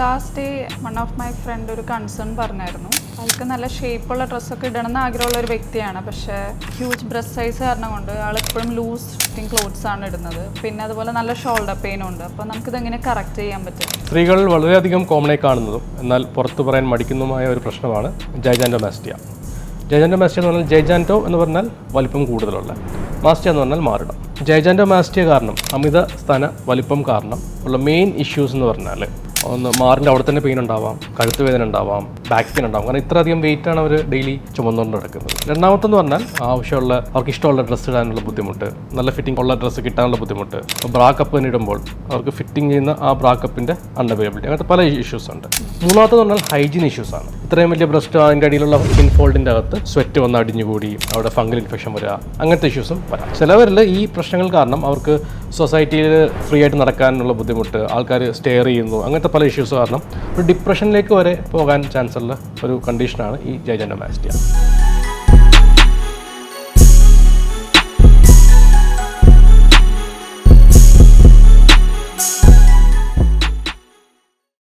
Last day one of my friend ഒരു concern പറഞ്ഞായിരുന്നു. അവൾക്ക് നല്ല ഷേപ്പുള്ള ഡ്രസ്സൊക്കെ ഇടണം എന്ന് ആഗ്രഹമുള്ള ഒരു വ്യക്തിയാണ്. പക്ഷേ ഹ്യൂജ് ബ്രസ് സൈസ് കാരണം കൊണ്ട് ആൾ എപ്പോഴും ലൂസ് ഫിറ്റിംഗ് ക്ലോത്ത്സ് ആണ് ഇടുന്നത്. പിന്നെ അതുപോലെ നല്ല ഷോൾഡർ പെയിനും ഉണ്ട്. അപ്പോൾ നമുക്കിത് എങ്ങനെ കറക്റ്റ് ചെയ്യാൻ പറ്റും? സ്ത്രീകൾ വളരെയധികം കോമണായി കാണുന്നതും എന്നാൽ പുറത്തു പറയാൻ മടിക്കുന്നതുമായ ഒരു പ്രശ്നമാണ് ജൈജാൻഡോ മാസ്റ്റിയ. ജൈജാൻഡോ മാസ്റ്റിയ എന്ന് പറഞ്ഞാൽ ജൈജാൻഡോ എന്ന് പറഞ്ഞാൽ വലിപ്പം കൂടുതലുള്ള. മാസ്റ്റിയ എന്ന് പറഞ്ഞാൽ മാറിടം. ജൈജാന്റോമാസ്റ്റിയ കാരണം അമിത സ്ഥാന വലിപ്പം കാരണം ഉള്ള മെയിൻ ഇഷ്യൂസ് എന്ന് പറഞ്ഞാൽ ഒന്ന് മാറിന്റെ അവിടെ തന്നെ പെയിൻ ഉണ്ടാവാം കഴുത്ത് വേദന ഉണ്ടാവാം. ബാക്ക് പെയിൻ ഉണ്ടാകും കാരണം ഇത്രയധികം വെയിറ്റ് ആണ് അവർ ഡെയിലി ചുമന്നുകൊണ്ട് നടക്കുന്നത്. രണ്ടാമത്തെന്ന് പറഞ്ഞാൽ ആവശ്യമുള്ള അവർക്ക് ഇഷ്ടമുള്ള ഡ്രസ്സ് ഇടാനുള്ള ബുദ്ധിമുട്ട് നല്ല ഫിറ്റിംഗ് ഉള്ള ഡ്രസ്സ് കിട്ടാനുള്ള ബുദ്ധിമുട്ട്. ബ്രാ കപ്പ് ഇടുമ്പോൾ അവർക്ക് ഫിറ്റിംഗ് ചെയ്യുന്ന ആ ബ്രാ കപ്പിന്റെ അൺഅവൈലബിലിറ്റി അങ്ങനത്തെ പല ഇഷ്യൂസ് ഉണ്ട്. മൂന്നാമത്തെന്ന് പറഞ്ഞാൽ ഹൈജീൻ ഇഷ്യൂസ് ആണ്. ഇത്രയും വലിയ ബ്രസ്റ്റ് അതിന്റെ അടിയിലുള്ള സ്കിൻ ഫോൾഡിന്റെ അകത്ത് സ്വെറ്റ് വന്ന് അടിഞ്ഞുകൂടി അവിടെ ഫംഗൽ ഇൻഫെക്ഷൻ വരിക അങ്ങനത്തെ ഇഷ്യൂസും വരാം. ചിലവരിൽ ഈ പ്രശ്നങ്ങൾ കാരണം അവർക്ക് സൊസൈറ്റിയിൽ ഫ്രീ ആയിട്ട് നടക്കാനുള്ള ബുദ്ധിമുട്ട് ആൾക്കാർ സ്റ്റെയർ ചെയ്യുന്നു അങ്ങനത്തെ പല ഇഷ്യൂസ് കാരണം ഒരു ഡിപ്രഷനിലേക്ക് വരെ പോകാൻ ചാൻസ് ഉള്ള ഒരു കണ്ടീഷനാണ് ഈ ജൈജൻഡോമാസ്റ്റിയ